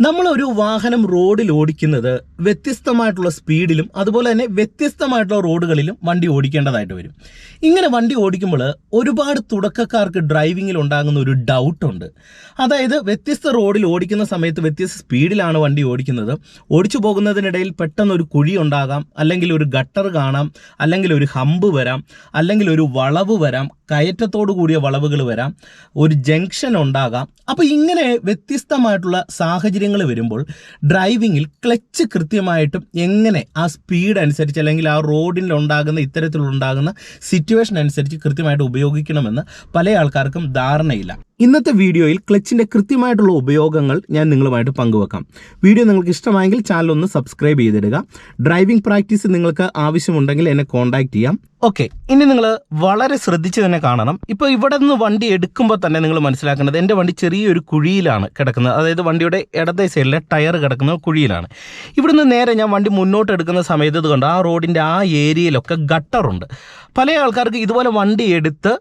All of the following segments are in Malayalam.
നമ്മളൊരു വാഹനം റോഡിൽ ഓടിക്കുന്നത് വ്യത്യസ്തമായിട്ടുള്ള സ്പീഡിലും അതുപോലെ തന്നെ വ്യത്യസ്തമായിട്ടുള്ള റോഡുകളിലും വണ്ടി ഓടിക്കേണ്ടതായിട്ട് വരും. ഇങ്ങനെ വണ്ടി ഓടിക്കുമ്പോൾ ഒരുപാട് തുടക്കക്കാർക്ക് ഡ്രൈവിങ്ങിൽ ഉണ്ടാകുന്ന ഒരു ഡൗട്ടുണ്ട് അതായത് വ്യത്യസ്ത റോഡിൽ ഓടിക്കുന്ന സമയത്ത് വ്യത്യസ്ത സ്പീഡിലാണ് വണ്ടി ഓടിക്കുന്നത്. ഓടിച്ചു പോകുന്നതിനിടയിൽ പെട്ടെന്ന് ഒരു കുഴി ഉണ്ടാകാം അല്ലെങ്കിൽ ഒരു ഗട്ടർ കാണാം അല്ലെങ്കിൽ ഒരു ഹമ്പ് വരാം അല്ലെങ്കിൽ ഒരു വളവ് വരാം കയറ്റത്തോടു കൂടിയ വളവുകൾ വരാം ഒരു ജംഗ്ഷൻ ഉണ്ടാകാം. അപ്പോൾ ഇങ്ങനെ വ്യത്യസ്തമായിട്ടുള്ള സാഹചര്യങ്ങൾ വരുമ്പോൾ ഡ്രൈവിങ്ങിൽ ക്ലച്ച് കൃത്യമായിട്ടും എങ്ങനെ ആ സ്പീഡ് അനുസരിച്ച് അല്ലെങ്കിൽ ആ റോഡിൽ ഉണ്ടാകുന്ന ഇത്തരത്തിലുണ്ടാകുന്ന സിറ്റുവേഷൻ അനുസരിച്ച് കൃത്യമായിട്ട് ഉപയോഗിക്കണമെന്ന് പല ആൾക്കാർക്കും ധാരണയില്ല. ഇന്നത്തെ വീഡിയോയിൽ ക്ലച്ചിന്റെ കൃത്യമായിട്ടുള്ള ഉപയോഗങ്ങൾ ഞാൻ നിങ്ങളുമായിട്ട് പങ്കുവെക്കാം. വീഡിയോ നിങ്ങൾക്ക് ഇഷ്ടമായെങ്കിൽ ചാനൽ ഒന്ന് സബ്സ്ക്രൈബ് ചെയ്തിടുക. ഡ്രൈവിംഗ് പ്രാക്ടീസ് നിങ്ങൾക്ക് ആവശ്യമുണ്ടെങ്കിൽ എന്നെ കോൺടാക്ട് ചെയ്യാം. ഓക്കെ ഇനി നിങ്ങൾ വളരെ ശ്രദ്ധിച്ച് തന്നെ കാണണം. ഇപ്പോൾ ഇവിടെ നിന്ന് വണ്ടി എടുക്കുമ്പോൾ തന്നെ നിങ്ങൾ മനസ്സിലാക്കേണ്ടത് എന്റെ വണ്ടി ചെറിയൊരു കുഴിയിലാണ് കിടക്കുന്നത്. അതായത് വണ്ടിയുടെ ഇടത്തെ സൈഡിലെ ടയർ കിടക്കുന്ന കുഴിയിലാണ്. ഇവിടുന്ന് നേരെ ഞാൻ വണ്ടി മുന്നോട്ട് എടുക്കുന്ന സമയത്ത് ഇതുകൊണ്ട് കണ്ടോ? ആ റോഡിന്റെ ആ ഏരിയയിലൊക്കെ ഗട്ടറുണ്ട് പല ആൾക്കാർക്ക് ഇതുപോലെ വണ്ടി എടുത്ത്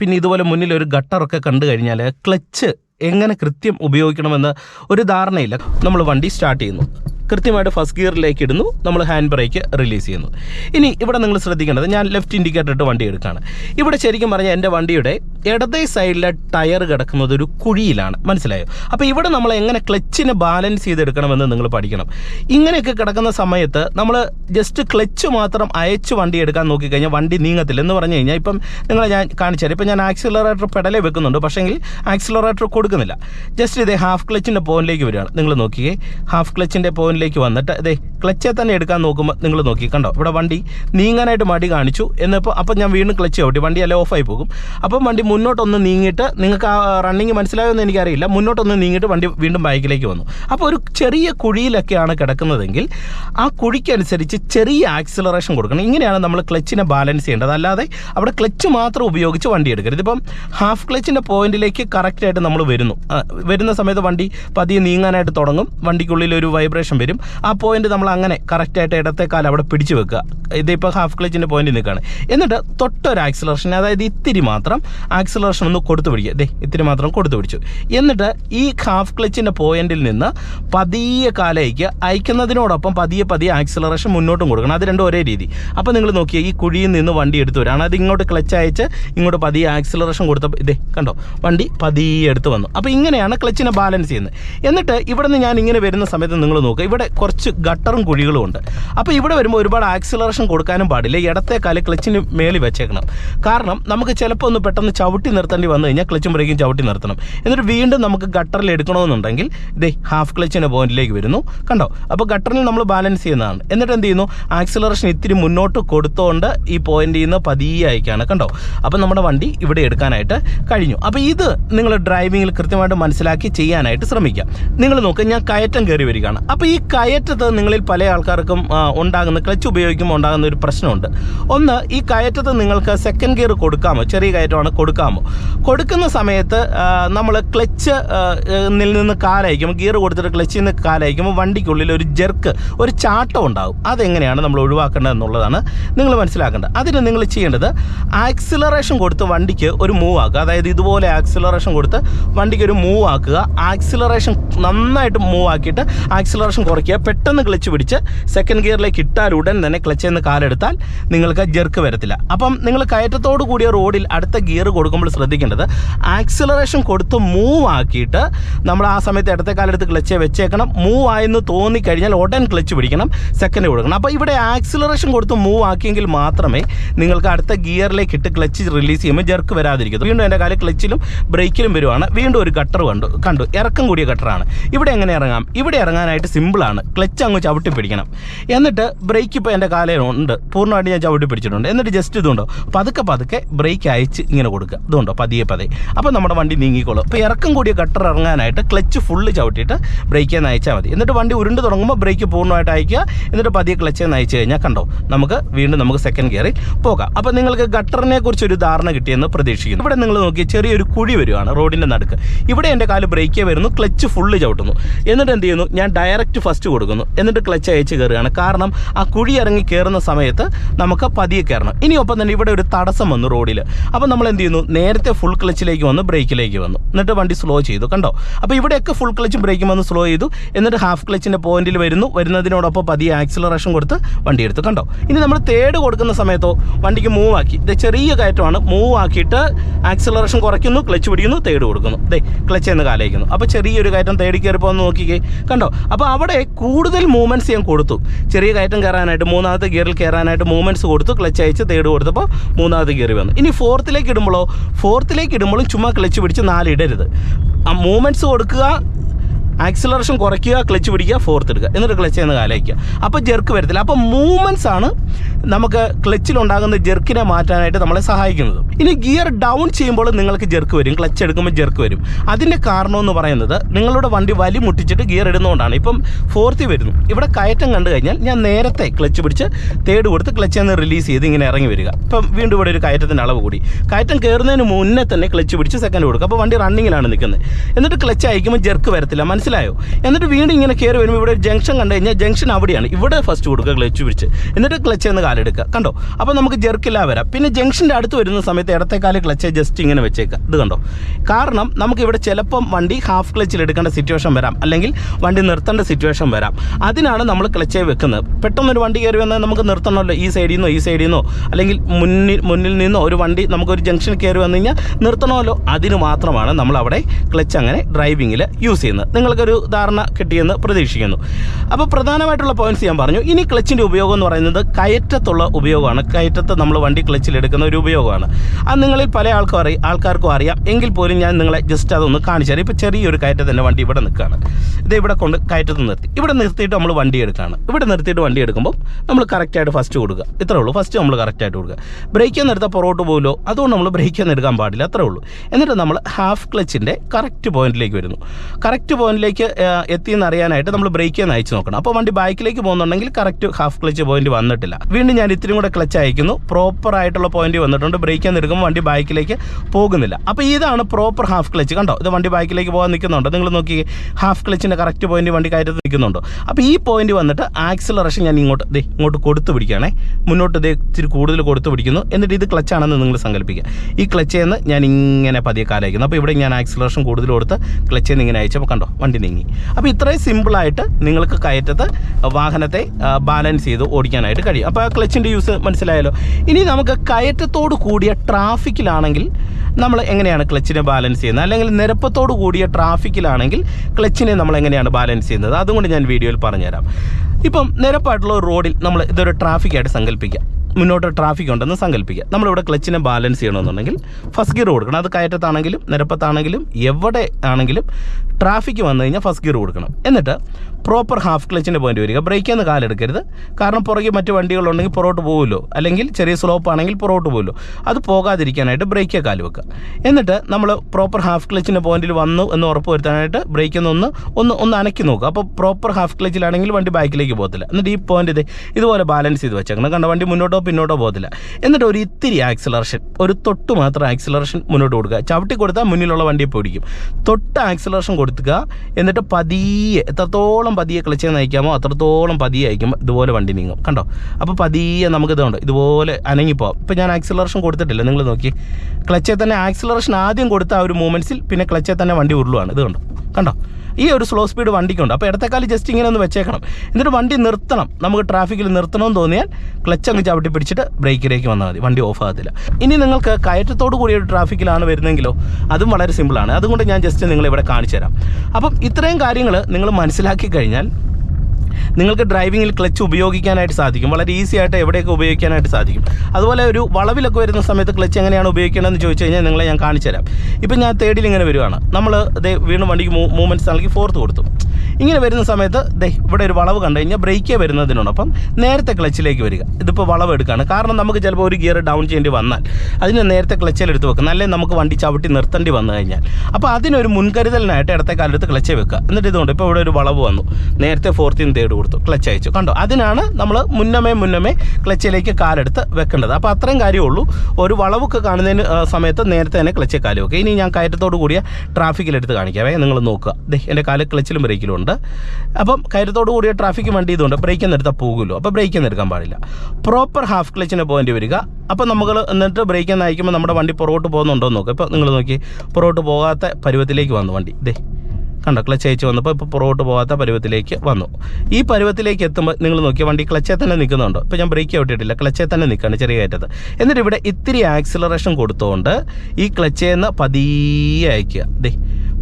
പിന്നെ ഇതുപോലെ മുന്നിൽ ഒരു ഗട്ടറൊക്കെ കണ്ടു കഴിഞ്ഞാൽ ക്ലച്ച് എങ്ങനെ കൃത്യം ഉപയോഗിക്കണമെന്ന് ഒരു ധാരണയില്ല. നമ്മൾ വണ്ടി സ്റ്റാർട്ട് ചെയ്യുന്നു. കൃത്യമായിട്ട് ഫസ്റ്റ് ഗിയറിലേക്ക് ഇടുന്നു. നമ്മൾ ഹാൻഡ് ബ്രേക്ക് റിലീസ് ചെയ്യുന്നു. ഇനി ഇവിടെ നിങ്ങൾ ശ്രദ്ധിക്കേണ്ടത് ഞാൻ ലെഫ്റ്റ് ഇൻഡിക്കേറ്റർ ഇട്ട് വണ്ടി എടുക്കുകയാണ്. ഇവിടെ ശരിക്കും പറഞ്ഞാൽ എന്റെ വണ്ടിയുടെ ഇടതേ സൈഡിലെ ടയർ കിടക്കുന്നത് ഒരു കുഴിയിലാണ്. മനസ്സിലായോ? അപ്പോൾ ഇവിടെ നമ്മൾ എങ്ങനെ ക്ലച്ചിനെ ബാലൻസ് ചെയ്തെടുക്കണമെന്ന് നിങ്ങൾ പഠിക്കണം. ഇങ്ങനെയൊക്കെ കിടക്കുന്ന സമയത്ത് നമ്മൾ ജസ്റ്റ് ക്ലച്ച് മാത്രം അയച്ച് വണ്ടി എടുക്കാൻ നോക്കിക്കഴിഞ്ഞാൽ വണ്ടി നീങ്ങത്തില്ല. എന്ന് പറഞ്ഞു കഴിഞ്ഞാൽ ഇപ്പം നിങ്ങളെ ഞാൻ കാണിച്ചു തരാം. ഇപ്പം ഞാൻ ആക്സിലറേറ്റർ പെടലേ വെക്കുന്നുണ്ട്. പക്ഷേങ്കിൽ ആക്സിലറേറ്റർ കൊടുക്കുന്നില്ല. ജസ്റ്റ് ഇതേ ഹാഫ് ക്ലച്ചിന്റെ പോയിന്റിലേക്ക് വരികയാണ്. നിങ്ങൾ നോക്കിയേ ഹാഫ് ക്ലച്ചിന്റെ പോയിന്റിലേക്ക് വന്നിട്ട് ഇതേ ക്ലച്ചെ തന്നെ എടുക്കാൻ നോക്കുമ്പോൾ നിങ്ങൾ നോക്കി കണ്ടോ? ഇവിടെ വണ്ടി നീങ്ങാനായിട്ട് മടി കാണിച്ചു. എന്നിപ്പോൾ അപ്പോൾ ഞാൻ വീണ്ടും ക്ലച്ച് ചവിട്ടി. വണ്ടി അല്ലെ ഓഫായി പോകും. അപ്പം വണ്ടി മുന്നോട്ടൊന്ന് നീങ്ങിയിട്ട് നിങ്ങൾക്ക് ആ റണ്ണിങ് മനസ്സിലായോ എന്ന് എനിക്കറിയില്ല. മുന്നോട്ടൊന്ന് നീങ്ങിയിട്ട് വണ്ടി വീണ്ടും ബൈക്കിലേക്ക് വന്നു. അപ്പോൾ ഒരു ചെറിയ കുഴിയിലൊക്കെയാണ് കിടക്കുന്നതെങ്കിൽ ആ കുഴിക്കനുസരിച്ച് ചെറിയ ആക്സിലറേഷൻ കൊടുക്കണം. ഇങ്ങനെയാണ് നമ്മൾ ക്ലച്ചിനെ ബാലൻസ് ചെയ്യേണ്ടത്. അല്ലാതെ അവിടെ ക്ലച്ച് മാത്രം ഉപയോഗിച്ച് വണ്ടി എടുക്കരുത്. ഇപ്പം ഹാഫ് ക്ലച്ചിന്റെ പോയിന്റിലേക്ക് കറക്റ്റായിട്ട് നമ്മൾ വരുന്നു. വരുന്ന സമയത്ത് വണ്ടി പതിയെ നീങ്ങാനായിട്ട് തുടങ്ങും. വണ്ടിക്കുള്ളിൽ ഒരു വൈബ്രേഷൻ വരും. ആ പോയിന്റ് നമ്മൾ അങ്ങനെ കറക്റ്റായിട്ട് ഇടത്തെ കാലം അവിടെ പിടിച്ചു വെക്കുക. ഇതിപ്പോൾ ഹാഫ് ക്ലച്ചിന്റെ പോയിന്റിൽ നിൽക്കുകയാണ്. എന്നിട്ട് തൊട്ടൊരു ആക്സിലറേഷൻ അതായത് ഇത്തിരി മാത്രം ആക്സിലറേഷൻ ഒന്ന് കൊടുത്തു പിടിക്കുക. ദേ ഇത്തിരി മാത്രം കൊടുത്തു പിടിച്ചു. എന്നിട്ട് ഈ ഹാഫ് ക്ലച്ചിന്റെ പോയിന്റിൽ നിന്ന് പതിയെ കാലേക്ക് അയക്കുന്നതിനോടൊപ്പം പതിയെ പതിയെ ആക്സിലറേഷൻ മുന്നോട്ടും കൊടുക്കണം. അത് രണ്ടും ഒരേ രീതി. അപ്പോൾ നിങ്ങൾ നോക്കിയാൽ ഈ കുഴിയിൽ നിന്ന് വണ്ടി എടുത്തു വരാണ്. അത് ഇങ്ങോട്ട് ക്ലച്ച് അയച്ച് ഇങ്ങോട്ട് പതിയെ ആക്സിലറേഷൻ കൊടുത്തപ്പോൾ ഇതേ കണ്ടോ? വണ്ടി പതിയെ എടുത്ത് വന്നു. അപ്പോൾ ഇങ്ങനെയാണ് ക്ലച്ചിനെ ബാലൻസ് ചെയ്യുന്നത്. എന്നിട്ട് ഇവിടെ നിന്ന് ഞാൻ ഇങ്ങനെ വരുന്ന സമയത്ത് നിങ്ങൾ നോക്കുക. ഇവിടെ കുറച്ച് ഗട്ടറും കുഴികളും ഉണ്ട് അപ്പോൾ ഇവിടെ വരുമ്പോൾ ഒരുപാട് ആക്സിലറേഷൻ കൊടുക്കാനും പാടില്ല. ഇടത്തെ കാൽ ക്ലച്ചിന് മേളിൽ വെച്ചേക്കണം. കാരണം നമുക്ക് ചിലപ്പോൾ ഒന്ന് പെട്ടെന്ന് ചവിട്ടി നിർത്തേണ്ടി വന്നു കഴിഞ്ഞാൽ ക്ലച്ചും ബ്രേക്കും ചവിട്ടി നിർത്തണം. എന്നിട്ട് വീണ്ടും നമുക്ക് ഗട്ടറിൽ എടുക്കണമെന്നുണ്ടെങ്കിൽ ഇതേ ഹാഫ് ക്ലച്ചിന്റെ പോയിന്റിലേക്ക് വരുന്നു. കണ്ടോ? അപ്പോൾ ഗട്ടറിൽ നമ്മൾ ബാലൻസ് ചെയ്യുന്നതാണ്. എന്നിട്ട് എന്ത് ചെയ്യുന്നു? ആക്സിലറേഷൻ ഇത്തിരി മുന്നോട്ട് കൊടുത്തുകൊണ്ട് ഈ പോയിന്റിൽ നിന്ന് പതിയെ അയക്കാണ് കണ്ടോ? അപ്പോൾ നമ്മുടെ വണ്ടി ഇവിടെ എടുക്കാനായിട്ട് കഴിഞ്ഞു. അപ്പോൾ ഇത് നിങ്ങൾ ഡ്രൈവിങ്ങിൽ കൃത്യമായിട്ട് മനസ്സിലാക്കി ചെയ്യാനായിട്ട് ശ്രമിക്കുക നിങ്ങൾ നോക്കുക ഞാൻ കയറ്റം കയറി വരികയാണ്. അപ്പോൾ ഈ കയറ്റത്ത് നിങ്ങളിൽ പല ആൾക്കാർക്കും ഉണ്ടാകുന്ന ക്ലച്ച് ഉപയോഗിക്കുമ്പോൾ ഉണ്ടാകുന്ന ഒരു പ്രശ്നമുണ്ട്. ഒന്ന് ഈ കയറ്റത്ത് നിങ്ങൾക്ക് സെക്കൻഡ് ഗിയർ കൊടുക്കാമോ? ചെറിയ കയറ്റമാണ് കൊടുക്കാമോ? കൊടുക്കുന്ന സമയത്ത് നമ്മൾ ക്ലച്ച് നിന്ന് കാലയക്കുമ്പോൾ ഗിയർ കൊടുത്തിട്ട് ക്ലച്ചിൽ നിന്ന് കാലയക്കുമ്പോൾ വണ്ടിക്കുള്ളിൽ ഒരു ജെർക്ക് ഒരു ചാട്ടം ഉണ്ടാകും. അതെങ്ങനെയാണ് നമ്മൾ ഒഴിവാക്കേണ്ടത് എന്നുള്ളതാണ് നിങ്ങൾ മനസ്സിലാക്കേണ്ടത്. അതിന് നിങ്ങൾ ചെയ്യേണ്ടത് ആക്സിലറേഷൻ കൊടുത്ത് വണ്ടിക്ക് ഒരു മൂവ് ആക്കുക. അതായത് ഇതുപോലെ ആക്സിലറേഷൻ കൊടുത്ത് വണ്ടിക്ക് ഒരു മൂവ് ആക്കുക. ആക്സിലറേഷൻ നന്നായിട്ട് മൂവ് ആക്കിയിട്ട് ആക്സിലറേഷൻ കുറയ്ക്കുക. പെട്ടെന്ന് ക്ലച്ച് പിടിച്ച് സെക്കൻഡ് ഗിയറിലേക്ക് ഇട്ടാൽ ഉടൻ തന്നെ ക്ലച്ചിൽ നിന്ന് കാലെടുത്താൽ നിങ്ങൾക്ക് ജെർക്ക് വരത്തില്ല. അപ്പം നിങ്ങൾ കയറ്റത്തോട് കൂടിയ റോഡിൽ അടുത്ത ഗിയർ കൊടുക്കുമ്പോൾ ശ്രദ്ധിക്കേണ്ടത് ആക്സിലറേഷൻ കൊടുത്ത് മൂവ് ആക്കിയിട്ട് നമ്മൾ ആ സമയത്ത് ഇടത്തെ കാലെടുത്ത് ക്ലച്ച് വെച്ചേക്കണം. മൂവ് ആയെന്ന് തോന്നിക്കഴിഞ്ഞാൽ ഉടൻ ക്ലച്ച് പിടിക്കണം സെക്കൻഡ് കൊടുക്കണം. അപ്പോൾ ഇവിടെ ആക്സിലറേഷൻ കൊടുത്ത് മൂവ് ആക്കിയെങ്കിൽ മാത്രമേ നിങ്ങൾക്ക് അടുത്ത ഗിയറിലേക്ക് ഇട്ട് ക്ലച്ച് റിലീസ് ചെയ്യുമ്പോൾ ജെർക്ക് വരാതിരിക്കുന്നു വീണ്ടും എന്റെ കാലിൽ ക്ലച്ചിലും ബ്രേക്കിലും വരുവാണ്. വീണ്ടും ഒരു ഗട്ടർ കണ്ടു കണ്ടു. ഇറക്കം കൂടിയ ഗട്ടറാണ് ഇവിടെ എങ്ങനെ ഇറങ്ങാം? ഇവിടെ ഇറങ്ങാനായിട്ട് സിമ്പിളാണ് ക്ലച്ച് അങ്ങ് ചവിട്ടി പിടിക്കണം എന്നിട്ട് ബ്രേക്ക് ഇപ്പോൾ എന്റെ കാലയിലുണ്ട്. പൂർണമായിട്ട് ഞാൻ ചവിട്ടി പിടിച്ചിട്ടുണ്ട് എന്നിട്ട് ജസ്റ്റ് ഇതുണ്ടോ? പതുക്കെ പതുക്കെ ബ്രേക്ക് അയച്ച് ഇങ്ങനെ കൊടുക്കുക. ഇതുണ്ടോ? പതിയെ പതിയെ. അപ്പോൾ നമ്മുടെ വണ്ടി നീങ്ങിക്കോളും. അപ്പോൾ ഇറക്കം കൂടിയ ഗട്ടർ ഇറങ്ങാനായിട്ട് ക്ലച്ച് ഫുള്ള് ചവിട്ടിയിട്ട് ബ്രേക്കേ നിന്ന് മതി. എന്നിട്ട് വണ്ടി ഉരുണ്ട് തുടങ്ങുമ്പോൾ ബ്രേക്ക് പൂർണമായിട്ട് അയക്കുക. എന്നിട്ട് പതിയെ ക്ലച്ച് നയിച്ച് കഴിഞ്ഞാൽ കണ്ടോ? നമുക്ക് വീണ്ടും നമുക്ക് സെക്കൻഡ് ഗിയറിൽ പോകാം. അപ്പോൾ നിങ്ങൾക്ക് ഗട്ടറിനെ കുറിച്ച് ഒരു ധാരണ കിട്ടിയെന്ന് പ്രതീക്ഷിക്കുന്നു. ഇവിടെ നിങ്ങൾ നോക്കി ചെറിയൊരു കുഴി വരുവാണ് റോഡിന്റെ നടുക്ക്. ഇവിടെ എന്റെ കാൽ ബ്രേക്കേ വരുന്നു ക്ലച്ച് ഫുള്ള് ചവിട്ടുന്നു. എന്നിട്ട് എന്ത് ചെയ്യുന്നു? ഞാൻ ഡയറക്റ്റ് ഫസ്റ്റ് കൊടുക്കുന്നു. എന്നിട്ട് ക്ലച്ച് അയച്ച് കയറുകയാണ്. കാരണം ആ കുഴി ഇറങ്ങി കയറുന്ന സമയത്ത് നമുക്ക് പതിയെ കയറണം. ഇനി ഒപ്പം തന്നെ ഇവിടെ ഒരു തടസ്സം വന്നു റോഡിൽ അപ്പോൾ നമ്മൾ എന്ത് ചെയ്യുന്നു? നേരത്തെ ഫുൾ ക്ലച്ചിലേക്ക് വന്ന് ബ്രേക്കിലേക്ക് വന്നു. എന്നിട്ട് വണ്ടി സ്ലോ ചെയ്തു കണ്ടോ? അപ്പോൾ ഇവിടെയൊക്കെ ഫുൾ ക്ലച്ചും ബ്രേക്കും വന്ന് സ്ലോ ചെയ്തു. എന്നിട്ട് ഹാഫ് ക്ലച്ചിന്റെ പോയിന്റിൽ വരുന്നു. വരുന്നതിനോടൊപ്പം പതിയെ ആക്സിലറേഷൻ കൊടുത്ത് വണ്ടി എടുത്തു കണ്ടോ? ഇനി നമ്മൾ തേർഡ് കൊടുക്കുന്ന സമയത്തോ വണ്ടിക്ക് മൂവ് ആക്കി. ഇത് ചെറിയ കയറ്റമാണ്. മൂവ് ആക്കിയിട്ട് ആക്സിലറേഷൻ കുറയ്ക്കുന്നു ക്ലച്ച് പിടിക്കുന്നു തേർഡ് കൊടുക്കുന്നു. ദേ ക്ലച്ച് എന്ന് കാലയിക്കുന്നു അപ്പോൾ ചെറിയൊരു കയറ്റം തേടി കയറിപ്പോൾ നോക്കിക്കേ. കണ്ടോ? അപ്പോൾ അവിടെ കൂടുതൽ മൂവ്മെന്റ്സ് ഞാൻ കൊടുത്തു. ചെറിയ കയറ്റം കയറാനായിട്ട് മൂന്നാമത്തെ ഗിയറിൽ കയറാനായിട്ട് മൂവ്മെന്റ്സ് കൊടുത്തു. ക്ലച്ച് അയച്ച് തേർഡ് കൊടുത്തപ്പോൾ മൂന്നാമത്തെ ഗിയർ വന്നു. ഇനി ഫോർത്തിലേക്ക് ഇടുമ്പോഴോ? ഫോർത്തിലേക്ക് ഇടുമ്പോഴും ചുമ്മാ ക്ലച്ച് പിടിച്ച് നാലിടരുത് ആ മൂവ്മെന്റ്സ് കൊടുക്കുക ആക്സിലറേഷൻ കുറയ്ക്കുക ക്ലച്ച് പിടിക്കുക ഫോർത്ത് എടുക്കുക. എന്നിട്ട് ക്ലച്ച് ചെയ്യുന്ന കാലയ്ക്കുക അപ്പോൾ ജെർക്ക് വരത്തില്ല. അപ്പോൾ മൂവ്മെന്റ്സ് ആണ് നമുക്ക് ക്ലച്ചിലുണ്ടാകുന്ന ജെർക്കിനെ മാറ്റാനായിട്ട് നമ്മളെ സഹായിക്കുന്നത്. ഇനി ഗിയർ ഡൗൺ ചെയ്യുമ്പോൾ നിങ്ങൾക്ക് ജെർക്ക് വരും. ക്ലച്ച് എടുക്കുമ്പോൾ ജെർക്ക് വരും. അതിന്റെ കാരണം എന്ന് പറയുന്നത് നിങ്ങളുടെ വണ്ടി വലി മുട്ടിച്ചിട്ട് ഗിയർ ഇടുന്നതുകൊണ്ടാണ്. ഇപ്പം ഫോർത്തിൽ വരുന്നു. ഇവിടെ കയറ്റം കണ്ടു കഴിഞ്ഞാൽ ഞാൻ നേരത്തെ ക്ലച്ച് പിടിച്ച് തേർഡ് കൊടുത്ത് ക്ലച്ച് എന്ന് റിലീസ് ചെയ്ത് ഇങ്ങനെ ഇറങ്ങി വരിക. ഇപ്പം വീണ്ടും ഇവിടെ ഒരു കയറ്റത്തിന്റെ അളവ് കൂടി. കയറ്റം കയറുന്നതിന് മുന്നേ തന്നെ ക്ലച്ച് പിടിച്ച് സെക്കൻഡ് കൊടുക്കുക. അപ്പോൾ വണ്ടി റണ്ണിങ്ങിലാണ് നിൽക്കുന്നത്. എന്നിട്ട് ക്ലച്ച് അയക്കുമ്പോൾ ജെർക്ക് വരത്തില്ല. എന്നിട്ട് വീണ്ടും ഇങ്ങനെ കയറി വരുമ്പോൾ ഇവിടെ ഒരു ജംഗ്ഷൻ കണ്ടു കഴിഞ്ഞാൽ ജംഗ്ഷൻ അവിടെയാണ്. ഇവിടെ ഫസ്റ്റ് കൊടുക്കുക ക്ലച്ച് പിടിച്ച്. എന്നിട്ട് ക്ലച്ച് എന്ന് കാലെടുക്കുക കണ്ടോ? അപ്പോൾ നമുക്ക് ജെർക്കില്ല വരാം. പിന്നെ ജംഗ്ഷന്റെ അടുത്ത് വരുന്ന സമയത്ത് ഇടത്തേക്കാൽ ക്ലച്ച് ജസ്റ്റ് ഇങ്ങനെ വെച്ചേക്കുക. ഇത് കണ്ടോ? കാരണം നമുക്ക് ഇവിടെ ചിലപ്പം വണ്ടി ഹാഫ് ക്ലച്ചിൽ എടുക്കേണ്ട സിറ്റുവേഷൻ വരാം. അല്ലെങ്കിൽ വണ്ടി നിർത്തേണ്ട സിറ്റുവേഷൻ വരാം. അതിനാണ് നമ്മൾ ക്ലച്ചേ വെക്കുന്നത്. പെട്ടെന്നൊരു വണ്ടി കയറി വന്നാൽ നമുക്ക് നിർത്തണമല്ലോ. ഈ സൈഡിൽ നിന്നോ ഈ സൈഡിൽ നിന്നോ. അല്ലെങ്കിൽ മുന്നിൽ മുന്നിൽ നിന്നോ ഒരു വണ്ടി നമുക്കൊരു ജംഗ്ഷൻ കയറി വന്നു കഴിഞ്ഞാൽ നിർത്തണമല്ലോ. അതിന് മാത്രമാണ് നമ്മൾ അവിടെ ക്ലച്ച് അങ്ങനെ ഡ്രൈവിങ്ങിൽ യൂസ് ചെയ്യുന്നത്. നിങ്ങൾക്കൊരു ധാരണ കിട്ടിയെന്ന് പ്രതീക്ഷിക്കുന്നു. അപ്പോൾ പ്രധാനമായിട്ടുള്ള പോയിന്റ്സ് ഞാൻ പറഞ്ഞു. ഇനി ക്ലച്ചിന്റെ ഉപയോഗം എന്ന് പറയുന്നത് കയറ്റത്തുള്ള ഉപയോഗമാണ്. കയറ്റത്ത് നമ്മൾ വണ്ടി ക്ലച്ചിൽ എടുക്കുന്ന ഒരു ഉപയോഗമാണ്. അത് നിങ്ങളിൽ പല ആൾക്കും അറിയാം ആൾക്കാർക്കും അറിയാം. എങ്കിൽ പോലും ഞാൻ നിങ്ങളെ ജസ്റ്റ് അതൊന്ന് കാണിച്ചു തരാം. ഇപ്പോൾ ചെറിയൊരു കയറ്റത്തിന്റെ വണ്ടി ഇവിടെ നിൽക്കുകയാണ്. ഇത് ഇവിടെ കൊണ്ട് കയറ്റത്ത് നിർത്തി. ഇവിടെ നിർത്തിയിട്ട് നമ്മൾ വണ്ടി എടുക്കുകയാണ്. ഇവിടെ നിർത്തിയിട്ട് വണ്ടി എടുക്കുമ്പോൾ നമ്മൾ കറക്റ്റായിട്ട് ഫസ്റ്റ് കൊടുക്കുക. ഇത്രേ ഉള്ളൂ. ഫസ്റ്റ് നമ്മൾ കറക്റ്റായിട്ട് കൊടുക്കുക. ബ്രേക്ക് നിർത്താൽ പുറകോട്ട് പോകുമല്ലോ അതുകൊണ്ട് നമ്മൾ ബ്രേക്ക് എടുക്കാൻ പാടില്ല. അത്രേ ഉള്ളൂ. എന്നിട്ട് നമ്മൾ ഹാഫ് ക്ലച്ചിന്റെ കറക്റ്റ് പോയിന്റിലേക്ക് വരുന്നു. കറക്റ്റ് പോയിന്റിലേക്ക് എത്തിയെന്ന് അറിയാനായിട്ട് നമ്മൾ ബ്രേക്ക് ചെയ്യാൻ അയച്ചു നോക്കണം. അപ്പോൾ വണ്ടി ബൈക്കിലേക്ക് പോകുന്നുണ്ടെങ്കിൽ കറക്റ്റ് ഹാഫ് ക്ലച്ച് പോയിന്റ് വന്നിട്ടില്ല. വീണ്ടും ഞാൻ ഇത്തിരി കൂടെ ക്ലച്ച് അയക്കുന്നു. പ്രോപ്പർ ആയിട്ടുള്ള പോയിന്റ് വന്നിട്ടുണ്ട്. ബ്രേക്ക് എടുക്കുമ്പോൾ വണ്ടി ബൈക്കിലേക്ക് പോകുന്നില്ല. അപ്പോൾ ഇതാണ് പ്രോപ്പർ ഹാഫ് ക്ലച്ച് കണ്ടോ? ഇത് വണ്ടി ബൈക്കിലേക്ക് പോകാൻ നിൽക്കുന്നുണ്ട്. നിങ്ങൾ നോക്കി ഹാഫ് ക്ലച്ചിന്റെ കറക്റ്റ് പോയിന്റ് വണ്ടി കയറ്റത്ത് നിൽക്കുന്നുണ്ടോ. അപ്പോൾ ഈ പോയിന്റ് വന്നിട്ട് ആക്സിലറേഷൻ ഞാൻ ഇങ്ങോട്ട് ദേ ഇങ്ങോട്ട് കൊടുത്തു പിടിക്കുകയാണേ. മുന്നോട്ട് ദേ ഇച്ചിരി കൂടുതൽ കൊടുത്തു പിടിക്കുന്നു. എന്നിട്ട് ഇത് ക്ലച്ചാണെന്ന് നിങ്ങൾ സങ്കല്പിക്കുക. ഈ ക്ലച്ചിൽ നിന്ന് ഞാൻ ഇങ്ങനെ പതിയെ കാലയക്കുന്നു. അപ്പോൾ ഇവിടെ ഞാൻ ആക്സിലറേഷൻ കൂടുതൽ കൊടുത്ത് ക്ലച്ചിൽ ഇങ്ങനെ അയച്ചപ്പോൾ കണ്ടോ വണ്ടി നീങ്ങി. അപ്പോൾ ഇത്രയും സിമ്പിളായിട്ട് നിങ്ങൾക്ക് കയറ്റത്ത് വാഹനത്തെ ബാലൻസ് ചെയ്ത് ഓടിക്കാനായിട്ട് കഴിയും. അപ്പോൾ ക്ലച്ചിന്റെ യൂസ് മനസ്സിലായല്ലോ? ഇനി നമുക്ക് കയറ്റത്തോട് കൂടിയ ട്രാഫിക്കിലാണെങ്കിൽ നമ്മൾ എങ്ങനെയാണ് ക്ലച്ചിനെ ബാലൻസ് ചെയ്യുന്നത്? അല്ലെങ്കിൽ നിരപ്പത്തോട് കൂടിയ ട്രാഫിക്കിലാണെങ്കിൽ ക്ലച്ചിനെ നമ്മൾ എങ്ങനെയാണ് ബാലൻസ് ചെയ്യുന്നത്? അതുകൊണ്ട് ഞാൻ വീഡിയോയിൽ പറഞ്ഞുതരാം. ഇപ്പം നിരപ്പായിട്ടുള്ള ഒരു റോഡിൽ നമ്മൾ ഇതൊരു ട്രാഫിക്കായിട്ട് സങ്കല്പിക്കാം മുന്നോട്ട് ട്രാഫിക് ഉണ്ടെന്ന് സങ്കല്പിക്കുക നമ്മളിവിടെ ക്ലച്ചിനെ ബാലൻസ് ചെയ്യണമെന്നുണ്ടെങ്കിൽ ഫസ്റ്റ് ഗിയർ കൊടുക്കണം. അത് കയറ്റത്താണെങ്കിലും നിരപ്പത്താണെങ്കിലും എവിടെ ആണെങ്കിലും ട്രാഫിക് വന്നു കഴിഞ്ഞാൽ ഫസ്റ്റ് ഗിയർ കൊടുക്കണം. എന്നിട്ട് പ്രോപ്പർ ഹാഫ് ക്ലച്ചിന്റെ പോയിന്റ് വരിക. ബ്രേക്കിൽ കാലെടുക്കരുത്. കാരണം പുറകെ മറ്റ് വണ്ടികളുണ്ടെങ്കിൽ പുറകോട്ട് പോകുമല്ലോ അല്ലെങ്കിൽ ചെറിയ സ്ലോപ്പ് ആണെങ്കിൽ പുറകോട്ട് പോകുമല്ലോ അത് പോകാതിരിക്കാനായിട്ട് ബ്രേക്കിൽ കാൽ വെക്കുക. എന്നിട്ട് നമ്മൾ പ്രോപ്പർ ഹാഫ് ക്ലച്ചിന്റെ പോയിന്റിൽ വന്നു എന്ന് ഉറപ്പ് വരുത്താനായിട്ട് ബ്രേക്കിൽ ഒന്ന് ഒന്ന് ഒന്ന് അനക്കി നോക്കുക. അപ്പോൾ പ്രോപ്പർ ഹാഫ് ക്ലച്ചിലാണെങ്കിൽ വണ്ടി ബാക്കിലേക്ക് പോകത്തില്ല. എന്നിട്ട് ഈ പോയിന്റ് ഇത് ഇതുപോലെ ബാലൻസ് ചെയ്ത് വെച്ചേക്കണം. കണ്ട വണ്ടി മുന്നോട്ടോ പിന്നോട്ടോ പോകത്തില്ല. എന്നിട്ട് ഒരു ഇത്തിരി ആക്സിലറേഷൻ ഒരു തൊട്ട് മാത്രം ആക്സിലറേഷൻ മുന്നോട്ട് കൊടുക്കുക. ചവിട്ടി കൊടുത്താൽ മുന്നിലുള്ള വണ്ടിയെ പിടിക്കും. തൊട്ട് ആക്സിലറേഷൻ കൊടുക്കുക എന്നിട്ട് പതിയെ എത്രത്തോളം പതിയെ ക്ലച്ച് നയിക്കാമോ അത്രത്തോളം പതിയെ അയക്കുമ്പോൾ ഇതുപോലെ വണ്ടി നീങ്ങും. കണ്ടോ? അപ്പോൾ പതിയെ നമുക്ക് ഇതുണ്ട്. ഇതുപോലെ അനങ്ങിപ്പോവാം. ഇപ്പോൾ ഞാൻ ആക്സിലറേഷൻ കൊടുത്തിട്ടില്ല. നിങ്ങൾ നോക്കി ക്ലച്ചിൽ തന്നെ ആക്സിലറേഷൻ ആദ്യം കൊടുത്ത ആ ഒരു മൂമെന്റ്സിൽ പിന്നെ ക്ലച്ചിൽ തന്നെ വണ്ടി ഉരുളുവാണ്. ഇത് കണ്ടോ? കണ്ടോ? ഈ ഒരു സ്ലോ സ്പീഡ് വണ്ടിക്കുണ്ട്. അപ്പോൾ ഇടത്തെക്കാലി ജസ്റ്റ് ഇങ്ങനെ ഒന്ന് വെച്ചേക്കണം. എന്നിട്ട് വണ്ടി നിർത്തണം. നമുക്ക് ട്രാഫിക്കിൽ നിർത്തണമെന്ന് തോന്നിയാൽ ക്ലച്ച് അങ്ങ് ചവിട്ടി പിടിച്ചിട്ട് ബ്രേക്കിലേക്ക് വന്നാൽ മതി. വണ്ടി ഓഫ് ആകത്തില്ല. ഇനി നിങ്ങൾക്ക് കയറ്റത്തോട് കൂടിയ ഒരു ട്രാഫിക്കിലാണ് വരുന്നെങ്കിലോ അതും വളരെ സിമ്പിളാണ് അതുകൊണ്ട് ഞാൻ ജസ്റ്റ് നിങ്ങളിവിടെ കാണിച്ചു തരാം അപ്പം ഇത്രയും കാര്യങ്ങൾ നിങ്ങൾ മനസ്സിലാക്കി കഴിഞ്ഞാൽ നിങ്ങൾക്ക് ഡ്രൈവിങ്ങിൽ ക്ലച്ച് ഉപയോഗിക്കാനായിട്ട് സാധിക്കും. വളരെ ഈസി ആയിട്ട് എവിടെയൊക്കെ ഉപയോഗിക്കാനായിട്ട് സാധിക്കും. അതുപോലെ ഒരു വളവിലൊക്കെ വരുന്ന സമയത്ത് ക്ലച്ച് എങ്ങനെയാണ് ഉപയോഗിക്കേണ്ടതെന്ന് ചോദിച്ചു കഴിഞ്ഞാൽ നിങ്ങളെ ഞാൻ കാണിച്ചു തരാം ഇപ്പം ഞാൻ തേർഡിൽ ഇങ്ങനെ വരുവാണ്. നമ്മൾ ദേ വീണ്ടും വണ്ടിക്ക് മൂവ്മെന്റ്സ് നൽകി ഫോർത്ത് കൊടുത്തു. ഇങ്ങനെ വരുന്ന സമയത്ത് ദേ ഇവിടെ ഒരു വളവ് കണ്ടു കഴിഞ്ഞാൽ ബ്രേക്കേ വരുന്നതിനോടൊപ്പം നേരത്തെ ക്ലച്ചിലേക്ക് വരിക. ഇതിപ്പോൾ വളവ് എടുക്കുകയാണ് കാരണം നമുക്ക് ചിലപ്പോൾ ഒരു ഗിയർ ഡൗൺ ചെയ്യേണ്ടി വന്നാൽ അതിന് നേരത്തെ ക്ലച്ചിൽ എടുത്ത് വെക്കുക അല്ലേ നമുക്ക് വണ്ടി ചവിട്ടി നിർത്തേണ്ടി വന്നു കഴിഞ്ഞാൽ. അപ്പോൾ അതിനൊരു മുൻകരുതലിനായിട്ട് ഇടത്തെ കാലെടുത്ത് ക്ലച്ച് വെക്കുക. എന്നിട്ട് ഇതുകൊണ്ട് ഇപ്പോൾ ഇവിടെ ഒരു വളവ് വന്നു. നേരത്തെ ഫോർത്തിന് തേർഡ് കൊടുത്തു. ക്ലച്ച് അയച്ചു. കണ്ടോ? അതിനാണ് നമ്മൾ മുന്നമേ മുന്നമേ ക്ലച്ചിലേക്ക് കാലെടുത്ത് വെക്കേണ്ടത്. അപ്പോൾ അത്രയും കാര്യമുള്ളൂ. ഒരു വളവൊക്കെ കാണുന്നതിന് സമയത്ത് നേരത്തെ തന്നെ ക്ലച്ചിൽ കാൽ വെക്കുക. ഇനി ഞാൻ കയറ്റത്തോട് കൂടിയ ട്രാഫിക്കിലെടുത്ത് കാണിക്കാവേ. നിങ്ങൾ നോക്കുക. എന്റെ കാൽ ക്ലച്ചിലും ബ്രേക്കിലും ചെയ്യുന്നുണ്ട് അപ്പം കയറ്റത്തോട് കൂടിയ ട്രാഫിക് വണ്ടി ഇതുകൊണ്ട് ബ്രേക്ക് എടുത്താൽ പോകുമല്ലോ അപ്പോൾ ബ്രേക്ക് എടുക്കാൻ പാടില്ല. പ്രോപ്പർ ഹാഫ് ക്ലച്ചിന് പോയിന്റ് വരിക. അപ്പോൾ നമ്മൾ എന്നിട്ട് ബ്രേക്ക് എന്ന് അയക്കുമ്പോൾ നമ്മുടെ വണ്ടി പുറകോട്ട് പോകുന്നുണ്ടോ എന്ന് നോക്കുക ഇപ്പോൾ നിങ്ങൾ നോക്കി. പുറകോട്ട് പോകാത്ത പരുവത്തിലേക്ക് വന്നു വണ്ടി. ഇതേ കണ്ടോ? ക്ലച്ച് അയച്ച് വന്നപ്പോൾ ഇപ്പോൾ പുറകോട്ട് പോകാത്ത പരുവത്തിലേക്ക് വന്നു. ഈ പരുവത്തിലേക്ക് എത്തുമ്പോൾ നിങ്ങൾ നോക്കിയ വണ്ടി ക്ലച്ചേ തന്നെ നിൽക്കുന്നുണ്ടോ? ഇപ്പോൾ ഞാൻ ബ്രേക്ക് ഔട്ടിട്ടില്ല ക്ലച്ചേ തന്നെ നിൽക്കുകയാണ് ചെറിയ കയറ്റത്ത്. എന്നിട്ട് ഇവിടെ ഇത്തിരി ആക്സിലറേഷൻ കൊടുത്തുകൊണ്ട് ഈ ക്ലച്ചേന്ന് പതിയെ അയക്കുക. ദേ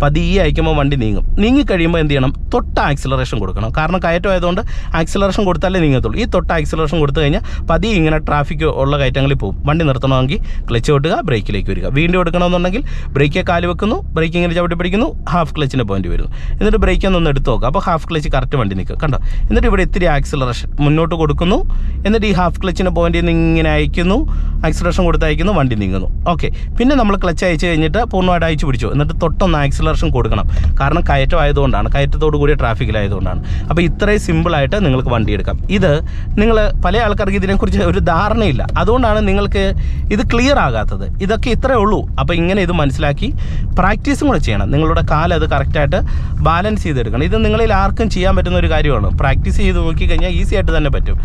പതിയെ അയക്കുമ്പോൾ വണ്ടി നീങ്ങും. നീങ്ങി കഴിയുമ്പോൾ എന്ത് ചെയ്യണം? തൊട്ട ആക്സിലറേഷൻ കൊടുക്കണം. കാരണം കയറ്റം ആയതുകൊണ്ട് ആക്സിലറേഷൻ കൊടുത്താലേ നീങ്ങത്തുള്ളൂ. ഈ തൊട്ട ആക്സിലറേഷൻ കൊടുത്തു കഴിഞ്ഞാൽ പതിയെ ഇങ്ങനെ ട്രാഫിക് ഉള്ള കയറ്റങ്ങളിൽ പോകും. വണ്ടി നിർത്തണമെങ്കിൽ ക്ലച്ച് കൊടുക്കുക ബ്രേക്കിലേക്ക് വരിക. വീണ്ടും എടുക്കണമെന്നുണ്ടെങ്കിൽ ബ്രേക്ക് കാൽ വെക്കുന്നു ബ്രേക്ക് ഇങ്ങനെ ചവിട്ടി പിടിക്കുന്നു ഹാഫ് ക്ലച്ചിന്റെ പോയിന്റ് വരുന്നു. എന്നിട്ട് ബ്രേക്ക് ഒന്ന് എടുത്ത് നോക്കുക. അപ്പോൾ ഹാഫ് ക്ലച്ച് കറക്റ്റ് വണ്ടി നിൽക്കുക കണ്ടോ? എന്നിട്ട് ഇവിടെ ഇത്തിരി ആക്സിലറേഷൻ മുന്നോട്ട് കൊടുക്കുന്നു. എന്നിട്ട് ഈ ഹാഫ് ക്ലച്ചിന്റെ പോയിന്റ് നിന്ന് ഇങ്ങനെ അയക്കുന്നു. ആക്സിലറേഷൻ കൊടുത്ത് അയക്കുന്നു വണ്ടി നീങ്ങുന്നു. ഓക്കെ പിന്നെ നമ്മൾ ക്ലച്ച് അയച്ച് കഴിഞ്ഞിട്ട് പൂർണമായിട്ട് അയച്ചു പിടിച്ചു. എന്നിട്ട് തൊട്ടൊന്ന് ആക്സിലറേഷൻ കൊടുക്കണം. കാരണം കയറ്റം ആയതുകൊണ്ടാണ്. കയറ്റത്തോടു കൂടിയ ട്രാഫിക്കിലായതുകൊണ്ടാണ്. അപ്പോൾ ഇത്രയും സിമ്പിളായിട്ട് നിങ്ങൾക്ക് വണ്ടി എടുക്കാം. ഇത് നിങ്ങൾ പല ആൾക്കാർക്ക് ഇതിനെക്കുറിച്ച് ഒരു ധാരണയില്ല. അതുകൊണ്ടാണ് നിങ്ങൾക്ക് ഇത് ക്ലിയർ ആകാത്തത്. ഇതൊക്കെ ഇത്രേ ഉള്ളൂ. അപ്പോൾ ഇങ്ങനെ ഇത് മനസ്സിലാക്കി പ്രാക്ടീസും കൂടെ ചെയ്യണം. നിങ്ങളുടെ കാലം അത് കറക്റ്റായിട്ട് ബാലൻസ് ചെയ്തെടുക്കണം. ഇത് നിങ്ങളിൽ ആർക്കും ചെയ്യാൻ പറ്റുന്ന ഒരു കാര്യമാണ്. പ്രാക്ടീസ് ചെയ്ത് നോക്കിക്കഴിഞ്ഞാൽ ഈസി ആയിട്ട് തന്നെ പറ്റും.